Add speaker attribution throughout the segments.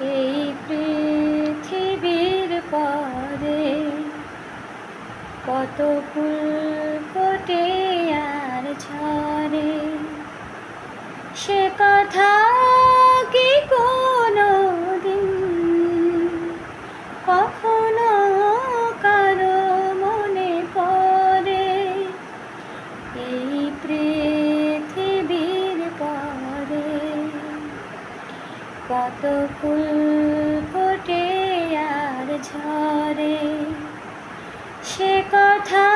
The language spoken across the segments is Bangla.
Speaker 1: এই পৃথিবীর পরে কত ফুল ফোটে আর ছড়ে সে কথা কত ফুল ফোটে আর ঝরে। সে কথা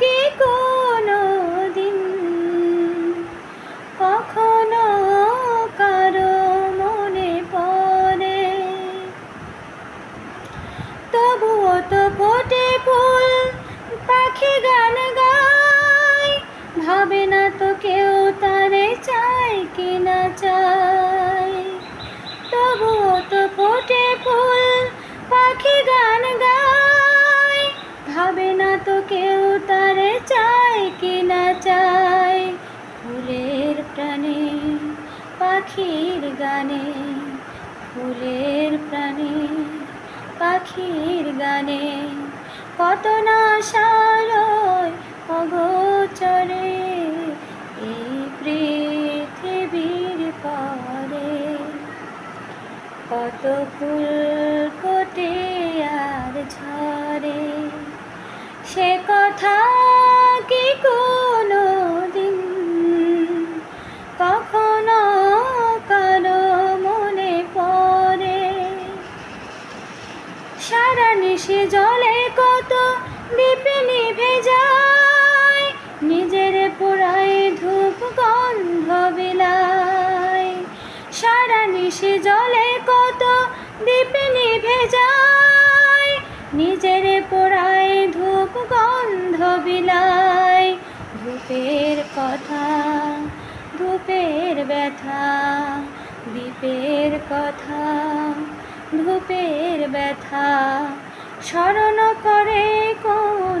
Speaker 1: কি কোনো দিন কখনো কারও মনে পড়ে? তবুও তো ফোটে ফুল, পাখি গান ফোটে ফুল, পাখি গান গায়। ভাবে না তো কেউ তারে চায় কি না চায়। ফুলের প্রাণে, পাখির গানে। ফুলের প্রাণে, পাখির গানে। কত না সারয় কত ফুল ফোটে আর ঝরে। সে কথা কি কোনো দিন কখনো কারও মনে পড়ে? সারা নিশে জলে কত দ্বীপে নিভে যায় সারা নিশে জলে কত দ্বীপে নিভে যায়। নিজের পোড়ায় ধূপ গন্ধ বিলায়। ধূপের কথা, ধূপের ব্যথা, দ্বীপের কথা, ধূপের ব্যথা। স্মরণ করে কোন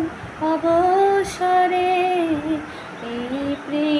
Speaker 1: অবসরে এই পৃথিবীর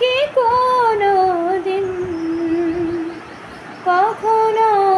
Speaker 1: কি কোনো দিন কখনো